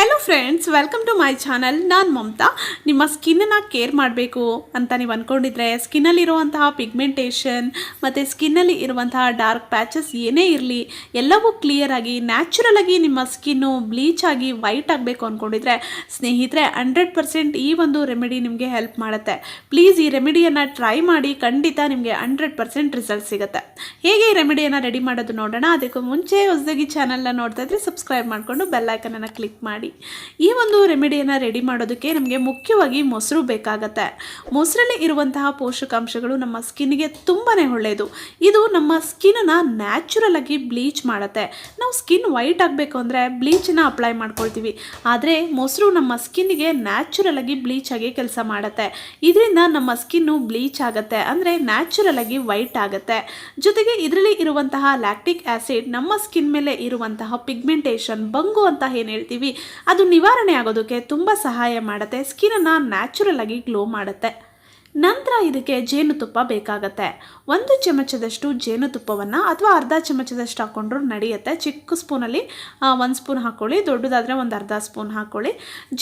Hello friends welcome to my channel ನಾನು ಮಮತಾ. ನಿಮ್ಮ ಸ್ಕಿನ್ನನ್ನು care ಮಾಡಬೇಕು ಅಂತ ನೀವು ಅಂದ್ಕೊಂಡಿದ್ರೆ ಸ್ಕಿನ್ನಲ್ಲಿರುವಂತಹ ಪಿಗ್ಮೆಂಟೇಷನ್ ಮತ್ತು ಸ್ಕಿನ್ನಲ್ಲಿ ಇರುವಂತಹ ಡಾರ್ಕ್ ಪ್ಯಾಚಸ್ ಏನೇ ಇರಲಿ, ಎಲ್ಲವೂ ಕ್ಲಿಯರ್ ಆಗಿ ನ್ಯಾಚುರಲ್ ಆಗಿ ನಿಮ್ಮ ಸ್ಕಿನ್ನು ಬ್ಲೀಚ್ ಆಗಿ ವೈಟ್ ಆಗಬೇಕು ಅಂದ್ಕೊಂಡಿದ್ರೆ ಸ್ನೇಹಿತರೆ ಹಂಡ್ರೆಡ್ ಪರ್ಸೆಂಟ್ ಈ ಒಂದು ರೆಮಿಡಿ ನಿಮಗೆ ಹೆಲ್ಪ್ ಮಾಡುತ್ತೆ. ಪ್ಲೀಸ್ ಈ ರೆಮಿಡಿಯನ್ನು ಟ್ರೈ ಮಾಡಿ ಖಂಡಿತ ನಿಮಗೆ ಹಂಡ್ರೆಡ್ ಪರ್ಸೆಂಟ್ ರಿಸಲ್ಟ್ ಸಿಗುತ್ತೆ. ಹೇಗೆ ಈ ರೆಮಿಡಿಯನ್ನು ರೆಡಿ ಮಾಡೋದು ನೋಡೋಣ, ಅದಕ್ಕೂ ಮುಂಚೆ ಹೊಸದಾಗಿ ಚಾನಲ್ನ ನೋಡ್ತಾ ಇದ್ರೆ ಸಬ್ಸ್ಕ್ರೈಬ್ ಮಾಡಿಕೊಂಡು ಬೆಲ್ಲೈಕನನ್ನು ಕ್ಲಿಕ್ ಮಾಡಿ. ಈ ಒಂದು ರೆಮಿಡಿಯನ್ನು ರೆಡಿ ಮಾಡೋದಕ್ಕೆ ನಮಗೆ ಮುಖ್ಯವಾಗಿ ಮೊಸರು ಬೇಕಾಗತ್ತೆ. ಮೊಸರಲ್ಲಿ ಇರುವಂತಹ ಪೋಷಕಾಂಶಗಳು ನಮ್ಮ ಸ್ಕಿನ್ಗೆ ತುಂಬಾ ಒಳ್ಳೆಯದು ಇದು ನಮ್ಮ ಸ್ಕಿನ್ನ ನ್ಯಾಚುರಲ್ ಆಗಿ ಬ್ಲೀಚ್ ಮಾಡುತ್ತೆ. ನಾವು ಸ್ಕಿನ್ ವೈಟ್ ಆಗಬೇಕು ಅಂದರೆ ಬ್ಲೀಚನ್ನು ಅಪ್ಲೈ ಮಾಡ್ಕೊಳ್ತೀವಿ. ಆದರೆ ಮೊಸರು ನಮ್ಮ ಸ್ಕಿನ್ಗೆ ನ್ಯಾಚುರಲ್ ಆಗಿ ಬ್ಲೀಚ್ ಆಗಿ ಕೆಲಸ ಮಾಡುತ್ತೆ. ಇದರಿಂದ ನಮ್ಮ ಸ್ಕಿನ್ನು ಬ್ಲೀಚ್ ಆಗುತ್ತೆ. ಅಂದರೆ ನ್ಯಾಚುರಲ್ ಆಗಿ ವೈಟ್ ಆಗುತ್ತೆ. ಜೊತೆಗೆ ಇದರಲ್ಲಿ ಇರುವಂತಹ ಲ್ಯಾಕ್ಟಿಕ್ ಆ್ಯಸಿಡ್ ನಮ್ಮ ಸ್ಕಿನ್ ಮೇಲೆ ಇರುವಂತಹ ಪಿಗ್ಮೆಂಟೇಷನ್, ಬಂಗು ಅಂತ ಏನು ಹೇಳ್ತೀವಿ ನಿವಾರಣೆ ಆಗೋದಕ್ಕೆ ತುಂಬ ಸಹಾಯ ಮಾಡುತ್ತೆ. ಸ್ಕಿನನ್ನು ನ್ಯಾಚುರಲ್ ಆಗಿ ಗ್ಲೋ ಮಾಡುತ್ತೆ. ನಂತರ ಇದಕ್ಕೆ ಜೇನುತುಪ್ಪ ಬೇಕಾಗತ್ತೆ. ಒಂದು ಚಮಚದಷ್ಟು ಜೇನುತುಪ್ಪವನ್ನು ಅಥವಾ ಅರ್ಧ ಚಮಚದಷ್ಟು ಹಾಕ್ಕೊಂಡ್ರು ನಡೆಯುತ್ತೆ. ಚಿಕ್ಕ ಸ್ಪೂನಲ್ಲಿ ಒಂದು ಸ್ಪೂನ್ ಹಾಕ್ಕೊಳ್ಳಿ ದೊಡ್ಡದಾದರೆ ಒಂದು ಅರ್ಧ ಸ್ಪೂನ್ ಹಾಕ್ಕೊಳ್ಳಿ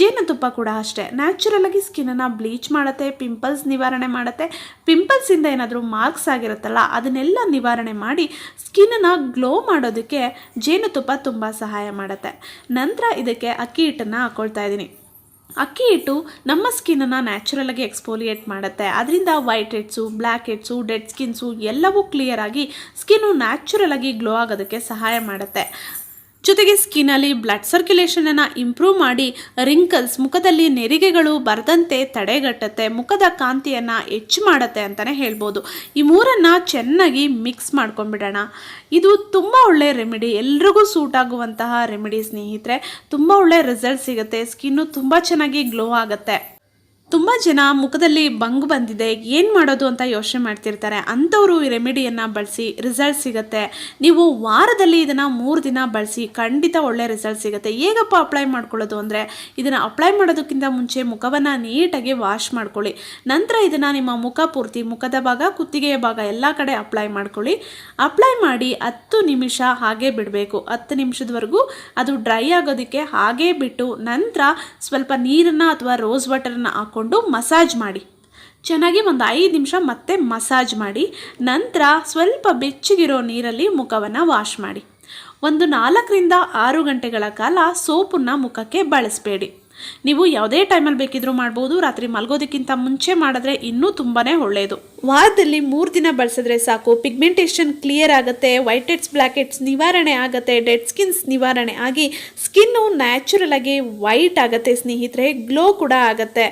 ಜೇನುತುಪ್ಪ ಕೂಡ ಅಷ್ಟೇ. ನ್ಯಾಚುರಲಾಗಿ ಸ್ಕಿನ್ನನ್ನು ಬ್ಲೀಚ್ ಮಾಡುತ್ತೆ ಪಿಂಪಲ್ಸ್ ನಿವಾರಣೆ ಮಾಡುತ್ತೆ. ಪಿಂಪಲ್ಸಿಂದ ಏನಾದರೂ ಮಾರ್ಕ್ಸ್ ಆಗಿರುತ್ತಲ್ಲ, ಅದನ್ನೆಲ್ಲ ನಿವಾರಣೆ ಮಾಡಿ ಸ್ಕಿನ್ನನ್ನು ಗ್ಲೋ ಮಾಡೋದಕ್ಕೆ ಜೇನುತುಪ್ಪ ತುಂಬ ಸಹಾಯ ಮಾಡುತ್ತೆ. ನಂತರ ಇದಕ್ಕೆ ಅಕ್ಕಿ ಹಿಟ್ಟನ್ನು ಹಾಕ್ಕೊಳ್ತಾ ಇದ್ದೀನಿ. ಅಕ್ಕಿ ಹಿಟ್ಟು ನಮ್ಮ ಸ್ಕಿನ್ನನ್ನು ನ್ಯಾಚುರಲಾಗಿ ಎಕ್ಸ್ಪೋಲಿಯೇಟ್ ಮಾಡುತ್ತೆ. ಅದರಿಂದ white heads black heads dead skins ಎಲ್ಲವೂ ಕ್ಲಿಯರ್ ಆಗಿ ಸ್ಕಿನ್ನು ನ್ಯಾಚುರಲಾಗಿ ಗ್ಲೋ ಆಗೋದಕ್ಕೆ ಸಹಾಯ ಮಾಡುತ್ತೆ. ಜೊತೆಗೆ ಸ್ಕಿನ್ನಲ್ಲಿ ಬ್ಲಡ್ ಸರ್ಕ್ಯುಲೇಷನನ್ನು ಇಂಪ್ರೂವ್ ಮಾಡಿ ರಿಂಕಲ್ಸ್ ಮುಖದಲ್ಲಿ ನೆರಿಗೆಗಳು ಬರದಂತೆ ತಡೆಗಟ್ಟುತ್ತೆ, ಮುಖದ ಕಾಂತಿಯನ್ನು ಹೆಚ್ಚು ಮಾಡುತ್ತೆ ಅಂತಲೇ ಹೇಳ್ಬೋದು. ಈ ಮೂರನ್ನು ಚೆನ್ನಾಗಿ ಮಿಕ್ಸ್ ಮಾಡ್ಕೊಂಡ್ಬಿಡೋಣ. ಇದು ತುಂಬ ಒಳ್ಳೆಯ ರೆಮಿಡಿ ಎಲ್ರಿಗೂ ಸೂಟ್ ಆಗುವಂತಹ ರೆಮಿಡಿ ಸ್ನೇಹಿತರೆ. ತುಂಬ ಒಳ್ಳೆಯ ರಿಸಲ್ಟ್ ಸಿಗುತ್ತೆ ಸ್ಕಿನ್ನು ತುಂಬ ಚೆನ್ನಾಗಿ ಗ್ಲೋ ಆಗುತ್ತೆ. ತುಂಬ ಜನ ಮುಖದಲ್ಲಿ ಬಂಗು ಬಂದಿದೆ. ಏನು ಮಾಡೋದು ಅಂತ ಯೋಚನೆ ಮಾಡ್ತಿರ್ತಾರೆ. ಅಂಥವರು ಈ ರೆಮಿಡಿಯನ್ನು ಬಳಸಿ ರಿಸಲ್ಟ್ ಸಿಗುತ್ತೆ. ನೀವು ವಾರದಲ್ಲಿ ಇದನ್ನು ಮೂರು ದಿನ ಬಳಸಿ ಖಂಡಿತ ಒಳ್ಳೆ ರಿಸಲ್ಟ್ ಸಿಗುತ್ತೆ. ಹೇಗಪ್ಪ ಅಪ್ಲೈ ಮಾಡ್ಕೊಳ್ಳೋದು ಅಂದರೆ ಇದನ್ನು ಅಪ್ಲೈ ಮಾಡೋದಕ್ಕಿಂತ ಮುಂಚೆ ಮುಖವನ್ನು ನೀಟಾಗಿ ವಾಶ್ ಮಾಡ್ಕೊಳ್ಳಿ. ನಂತರ ಇದನ್ನು ನಿಮ್ಮ ಮುಖ ಪೂರ್ತಿ, ಮುಖದ ಭಾಗ, ಕುತ್ತಿಗೆಯ ಭಾಗ ಎಲ್ಲ ಕಡೆ ಅಪ್ಲೈ ಮಾಡ್ಕೊಳ್ಳಿ. ಅಪ್ಲೈ ಮಾಡಿ ಹತ್ತು ನಿಮಿಷ ಹಾಗೆ ಬಿಡಬೇಕು. ಹತ್ತು ನಿಮಿಷದವರೆಗೂ ಅದು ಡ್ರೈ ಆಗೋದಕ್ಕೆ ಹಾಗೇ ಬಿಟ್ಟು ನಂತರ ಸ್ವಲ್ಪ ನೀರನ್ನು ಅಥವಾ ರೋಸ್ ವಾಟರನ್ನು ಹಾಕ್ಕೊಂಡು ಮಸಾಜ್ ಮಾಡಿ. ಚೆನ್ನಾಗಿ ಒಂದು ಐದು ನಿಮಿಷ ಮತ್ತೆ ಮಸಾಜ್ ಮಾಡಿ. ನಂತರ ಸ್ವಲ್ಪ ಬೆಚ್ಚಗಿರೋ ನೀರಲ್ಲಿ ಮುಖವನ್ನು ವಾಶ್ ಮಾಡಿ. ಒಂದು ನಾಲ್ಕರಿಂದ ಆರು ಗಂಟೆಗಳ ಕಾಲ ಸೋಪನ್ನು ಮುಖಕ್ಕೆ ಬಳಸಬೇಡಿ. ನೀವು ಯಾವುದೇ ಟೈಮಲ್ಲಿ ಬೇಕಿದ್ರೂ ಮಾಡ್ಬೋದು, ರಾತ್ರಿ ಮಲಗೋದಕ್ಕಿಂತ ಮುಂಚೆ ಮಾಡಿದ್ರೆ ಇನ್ನೂ ತುಂಬಾ ಒಳ್ಳೆಯದು ವಾರದಲ್ಲಿ ಮೂರು ದಿನ ಬಳಸಿದ್ರೆ ಸಾಕು. ಪಿಗ್ಮೆಂಟೇಷನ್ ಕ್ಲಿಯರ್ ಆಗುತ್ತೆ. ವೈಟ್ ಹೆಡ್ಸ್ ಬ್ಲ್ಯಾಕ್ ಹೆಡ್ಸ್ ನಿವಾರಣೆ ಆಗುತ್ತೆ. ಡೆಡ್ ಸ್ಕಿನ್ಸ್ ನಿವಾರಣೆ ಆಗಿ ಸ್ಕಿನ್ನು ನ್ಯಾಚುರಲ್ ಆಗಿ ವೈಟ್ ಆಗುತ್ತೆ ಸ್ನೇಹಿತರೆ. ಗ್ಲೋ ಕೂಡ ಆಗುತ್ತೆ.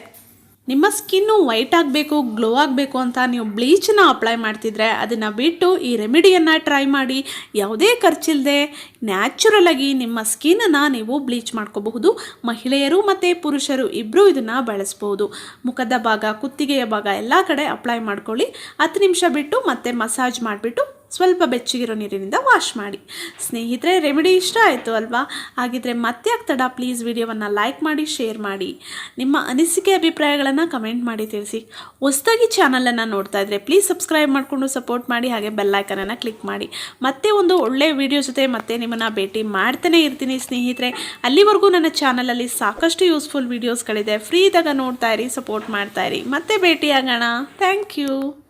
ನಿಮ್ಮ ಸ್ಕಿನ್ನು ವೈಟ್ ಆಗಬೇಕು, ಗ್ಲೋ ಆಗಬೇಕು ಅಂತ ನೀವು ಬ್ಲೀಚನ್ನ ಅಪ್ಲೈ ಮಾಡ್ತಿದ್ರೆ ಅದನ್ನು ಬಿಟ್ಟು ಈ ರೆಮಿಡಿಯನ್ನು ಟ್ರೈ ಮಾಡಿ. ಯಾವುದೇ ಖರ್ಚಿಲ್ಲದೆ ನ್ಯಾಚುರಲ್ ಆಗಿ ನಿಮ್ಮ ಸ್ಕಿನ್ನನ್ನು ನೀವು ಬ್ಲೀಚ್ ಮಾಡ್ಕೋಬಹುದು. ಮಹಿಳೆಯರು ಮತ್ತು ಪುರುಷರು ಇಬ್ಬರೂ ಇದನ್ನು ಬಳಸ್ಬೋದು. ಮುಖದ ಭಾಗ, ಕುತ್ತಿಗೆಯ ಭಾಗ ಎಲ್ಲ ಕಡೆ ಅಪ್ಲೈ ಮಾಡ್ಕೊಳ್ಳಿ. ಹತ್ತು ನಿಮಿಷ ಬಿಟ್ಟು ಮತ್ತೆ ಮಸಾಜ್ ಮಾಡಿಬಿಟ್ಟು ಸ್ವಲ್ಪ ಬೆಚ್ಚಗಿರೋ ನೀರಿನಿಂದ ವಾಶ್ ಮಾಡಿ. ಸ್ನೇಹಿತರೆ, ರೆಮಿಡಿ ಇಷ್ಟ ಆಯಿತು ಅಲ್ವಾ? ಹಾಗಿದ್ರೆ ಮತ್ತೆ ಆಗ್ತಡ ಪ್ಲೀಸ್ ವಿಡಿಯೋವನ್ನು ಲೈಕ್ ಮಾಡಿ, ಶೇರ್ ಮಾಡಿ. ನಿಮ್ಮ ಅನಿಸಿಕೆ, ಅಭಿಪ್ರಾಯಗಳನ್ನು ಕಮೆಂಟ್ ಮಾಡಿ ತಿಳಿಸಿ. ಹೊಸದಾಗಿ ಚಾನಲನ್ನು ನೋಡ್ತಾ ಇದ್ದರೆ ಪ್ಲೀಸ್ ಸಬ್ಸ್ಕ್ರೈಬ್ ಮಾಡಿಕೊಂಡು ಸಪೋರ್ಟ್ ಮಾಡಿ, ಹಾಗೆ ಬೆಲ್ಲೈಕನನ್ನು ಕ್ಲಿಕ್ ಮಾಡಿ. ಮತ್ತೆ ಒಂದು ಒಳ್ಳೆಯ ವಿಡಿಯೋ ಜೊತೆ ಮತ್ತೆ ನಿಮ್ಮನ್ನು ಭೇಟಿ ಮಾಡ್ತಾನೆ ಇರ್ತೀನಿ ಸ್ನೇಹಿತರೆ. ಅಲ್ಲಿವರೆಗೂ ನನ್ನ ಚಾನಲಲ್ಲಿ ಸಾಕಷ್ಟು ಯೂಸ್ಫುಲ್ ವೀಡಿಯೋಸ್ಗಳಿದೆ. ಫ್ರೀ ನೋಡ್ತಾ ಇರಿ, ಸಪೋರ್ಟ್ ಮಾಡ್ತಾ ಇರಿ. ಮತ್ತೆ ಭೇಟಿಯಾಗೋಣ. Thank you.